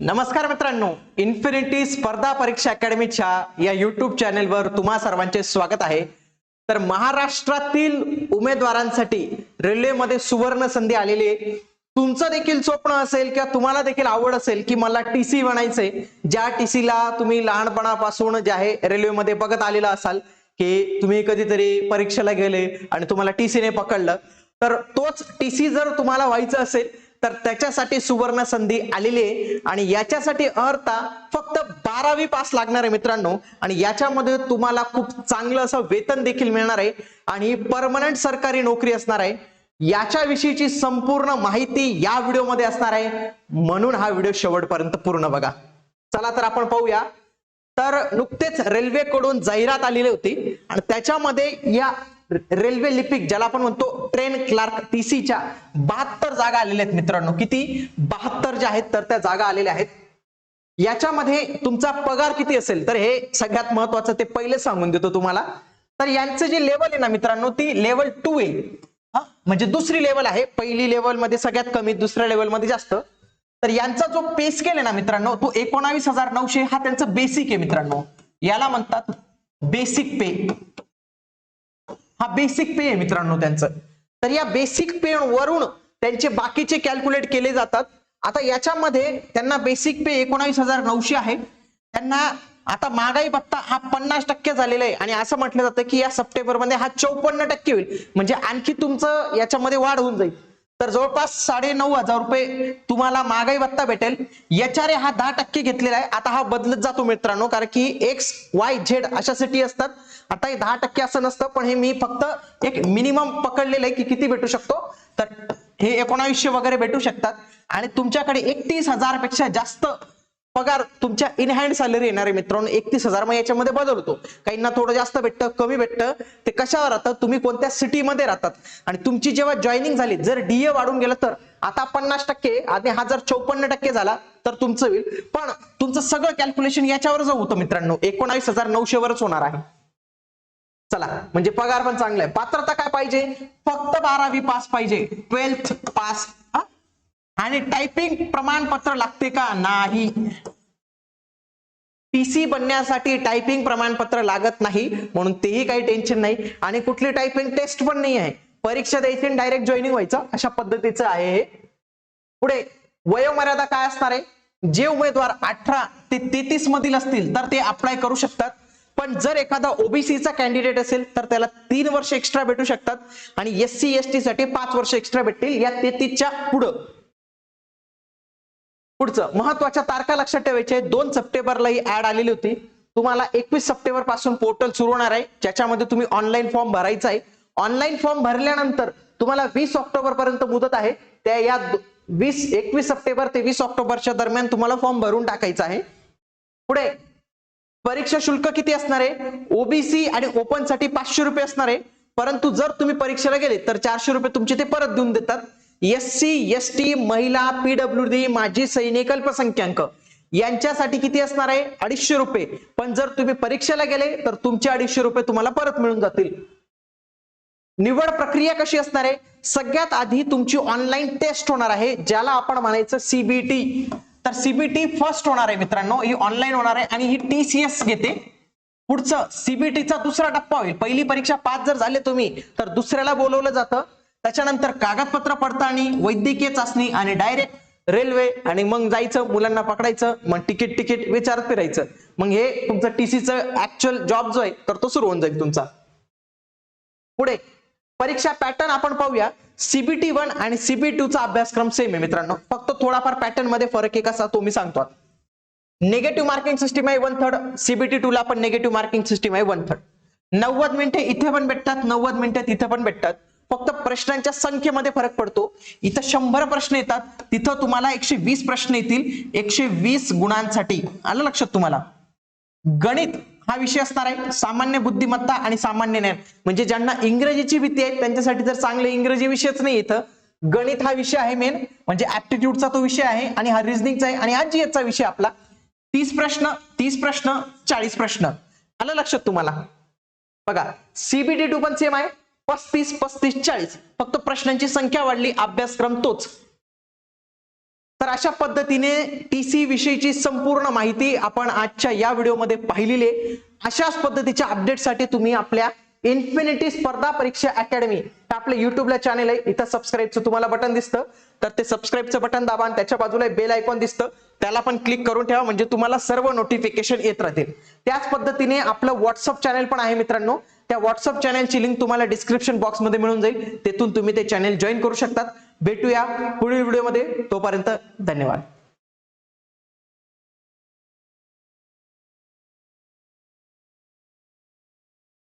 नमस्कार मित्रांनो इन्फिनिटी स्पर्धा परीक्षा अकॅडमीच्या या युट्यूब चॅनेलवर तुम्हा सर्वांचे स्वागत आहे. तर महाराष्ट्रातील उमेदवारांसाठी रेल्वेमध्ये सुवर्ण संधी आलेली आहे. तुमचं देखील स्वप्न असेल किंवा तुम्हाला देखील आवड असेल की मला टीसी बनायचंय ज्या टीसीला तुम्ही लहानपणापासून जे आहे रेल्वेमध्ये बघत आलेला असाल की तुम्ही कधीतरी परीक्षेला गेले आणि तुम्हाला टीसीने पकडलं तर तोच टीसी जर तुम्हाला व्हायचं असेल तर त्याच्यासाठी सुवर्ण संधी आलेली आहे. आणि याच्यासाठी अर्हता फक्त बारावी पास लागणार आहे मित्रांनो. आणि याच्यामध्ये तुम्हाला खूप चांगलं असं वेतन देखील मिळणार आहे. आणि परमनंट सरकारी नोकरी असणार आहे. याच्याविषयीची संपूर्ण माहिती या व्हिडिओमध्ये असणार आहे. म्हणून हा व्हिडिओ शेवटपर्यंत पूर्ण बघा. चला तर आपण पाहूया. तर नुकतेच रेल्वेकडून जाहिरात आलेली होती. आणि त्याच्यामध्ये या रेल्वे लिपिक ज्याला आपण म्हणतो ट्रेन क्लार्क टीसीच्या बहात्तर जागा आलेल्या आहेत मित्रांनो. किती? बहात्तर ज्या आहेत तर त्या जागा आलेल्या आहेत. याच्यामध्ये तुमचा पगार किती असेल? तर हे सगळ्यात महत्वाचं ते पहिले सांगून देतो तुम्हाला. तर यांचं जे लेवल आहे ना मित्रांनो ती लेवल टू आहे. हा, म्हणजे दुसरी लेवल आहे. पहिली लेवलमध्ये सगळ्यात कमी दुसऱ्या लेवलमध्ये जास्त. तर यांचा जो पे स्केल आहे ना मित्रांनो तो एकोणावीस हजार नऊशे हा त्यांचं बेसिक आहे मित्रांनो. याला म्हणतात बेसिक पे बेसिक पे आहे मित्रांनो त्यांचं. तर या बेसिक पे वरून त्यांचे बाकीचे कॅल्क्युलेट केले जातात. आता याच्यामध्ये त्यांना बेसिक पे एकोणावीस हजार नऊशे आहे. त्यांना आता महागाई भत्ता हा पन्नास टक्के झालेला आहे. आणि असं म्हटलं जातं की या सप्टेंबरमध्ये हा चौपन्न टक्के होईल. म्हणजे आणखी तुमचं याच्यामध्ये वाढ होऊन जाईल. तर जवळपास साडे नऊ हजार रुपये तुम्हाला महागाई भत्ता भेटेल. याच्याने हा दहा टक्के घेतलेला आहे. आता हा बदलत जातो मित्रांनो कारण की एक्स वाय झेड अशा सिटी असतात. आता हे दहा टक्के असं नसतं पण हे मी फक्त एक मिनिमम पकडलेलं आहे की किती भेटू शकतो. तर हे एकोणावीसशे वगैरे भेटू शकतात. आणि तुमच्याकडे एकतीस हजारपेक्षा जास्त पगार तुमच्या इन हँड सॅलरी येणार आहे मित्रांनो एकतीस हजार. मग याच्यामध्ये बदल होतो काहींना थोडं जास्त भेटतं कमी भेटतं. ते कशावर राहतं तुम्ही कोणत्या सिटीमध्ये राहतात? आणि तुमची जेव्हा जॉईनिंग झाली जर डीए वाढून गेलं तर आता पन्नास टक्के आणि हा जर चौपन्न टक्के झाला तर तुमचं होईल. पण तुमचं सगळं कॅल्क्युलेशन याच्यावरच होतं मित्रांनो. एकोणावीस हजार नऊशे वरच होणार आहे. चला म्हणजे पगार पण चांगला आहे. पात्रता काय पाहिजे? फक्त बारावी पास पाहिजे. ट्वेल्थ पास आणि टायपिंग प्रमाणपत्र लागते का? नाही. पीसी बनण्यासाठी टायपिंग प्रमाणपत्र लागत नाही म्हणून तेही काही टेन्शन नाही. आणि कुठली टायपिंग टेस्ट पण नाही आहे. परीक्षा द्यायची डायरेक्ट जॉईनिंग व्हायचं अशा पद्धतीचं आहे हे. पुढे वयोमर्यादा काय असणार आहे? जे उमेदवार अठरा ते तेहतीस मधील असतील तर ते अप्लाय करू शकतात. पण जर एखादा ओबीसीचा कॅन्डिडेट असेल तर त्याला तीन वर्ष एक्स्ट्रा भेटू शकतात. आणि एस सी एस टी साठी पाच वर्ष एक्स्ट्रा भेटतील या तेहतीसच्या पुढं. पुढचं महत्त्वाच्या तारखा लक्षात ठेवायच्या दोन सप्टेंबरला ही ऍड आलेली होती. तुम्हाला एकवीस सप्टेंबरपासून पोर्टल सुरू होणार आहे. ज्याच्यामध्ये तुम्ही ऑनलाईन फॉर्म भरायचा आहे. ऑनलाईन फॉर्म भरल्यानंतर तुम्हाला वीस ऑक्टोबर पर्यंत मुदत आहे. त्या या वीस एकवीस सप्टेंबर ते वीस ऑक्टोबरच्या दरम्यान तुम्हाला फॉर्म भरून टाकायचा आहे. पुढे परीक्षा शुल्क किती असणार आहे? ओबीसी आणि ओपनसाठी पाचशे रुपये असणार आहे. परंतु जर तुम्ही परीक्षेला गेले तर चारशे रुपये तुमचे ते परत देऊन देतात. एस सी एस टी महिला पीडब्ल्यू डी माजी सैनिक अल्पसंख्याक. यांच्यासाठी किती असणार आहे? अडीचशे रुपये. पण जर तुम्ही परीक्षेला गेले तर तुमचे अडीचशे रुपये तुम्हाला परत मिळून जातील. निवड प्रक्रिया कशी असणार आहे? सगळ्यात आधी तुमची ऑनलाईन टेस्ट होणार आहे ज्याला आपण म्हणायचं सीबीटी तर सीबीटी फर्स्ट होणार आहे मित्रांनो. ही ऑनलाईन होणार आहे आणि ही टीसीएस घेते. पुढचं सीबीटीचा दुसरा टप्पा होईल. पहिली परीक्षा पास जर झाले तुम्ही तर दुसऱ्याला बोलवलं जातं. त्याच्यानंतर कागदपत्र पडताळणी वैद्यकीय चाचणी आणि डायरेक्ट रेल्वे आणि मग जायचं मुलांना पकडायचं मग तिकीट तिकीट विचारत फिरायचं. मग हे तुमचं टीसीचं ऍक्च्युअल जॉब जो आहे तर तो सुरू होऊन जाईल तुमचा. पुढे परीक्षा पॅटर्न आपण पाहूया. सीबीटी वन आणि सीबी टू चा अभ्यासक्रम सेम आहे मित्रांनो. फक्त थोडाफार पॅटर्नमध्ये फरक आहे कसा तो मी सांगतो निगेटिव्ह मार्किंग सिस्टीम आहे वन थर्ड सीबीटी टू ला पण निगेटिव्ह मार्किंग सिस्टीम आहे वन थर्ड नव्वद मिनिटे इथे पण भेटतात नव्वद मिनिटे तिथे पण भेटतात. फक्त प्रश्नांच्या संख्येमध्ये फरक पडतो. इथं शंभर प्रश्न येतात तिथं तुम्हाला एकशे वीस प्रश्न येतील. एकशे वीस गुणांसाठी. आलं लक्षात तुम्हाला? गणित हा विषय असणार आहे. सामान्य बुद्धिमत्ता आणि सामान्य ज्ञान. म्हणजे ज्यांना इंग्रजीची भीती आहे त्यांच्यासाठी तर चांगले इंग्रजी विषयच नाही इथं. गणित हा विषय आहे मेन म्हणजे ऍप्टिट्यूडचा तो विषय आहे आणि हा रिझनिंगचा आहे आणि हा जीएसचा विषय आपला. तीस प्रश्न तीस प्रश्न चाळीस प्रश्न. आलं लक्षात तुम्हाला? बघा सीबीटी टू पण सेम आहे. पस्तीस पस्तीस चाळीस. फक्त प्रश्नांची संख्या वाढली अभ्यासक्रम तोच. तर अशा पद्धतीने टी सी विषयीची संपूर्ण माहिती आपण आजच्या या व्हिडिओमध्ये पाहिलेली आहे. अशाच पद्धतीच्या अपडेटसाठी तुम्ही आपल्या इन्फिनिटी स्पर्धा परीक्षा अकॅडमी आपल्या युट्यूबला चॅनल आहे. इथं सबस्क्राईबचं तुम्हाला बटन दिसतं. तर ते सबस्क्राईबचं बटन दाबा आणि त्याच्या बाजूला बेल आयकॉन दिसतं. त्याला पण क्लिक करून ठेवा. म्हणजे तुम्हाला सर्व नोटिफिकेशन येत राहतील. त्याच पद्धतीने आपलं व्हॉट्सअप चॅनल पण आहे मित्रांनो. त्या व्हॉट्सअप चॅनलची लिंक तुम्हाला डिस्क्रिप्शन बॉक्समध्ये मिळून जाईल. तेथून तुम्ही ते चॅनल जॉईन करू शकतात. भेटूया पुढील व्हिडिओमध्ये तोपर्यंत धन्यवाद.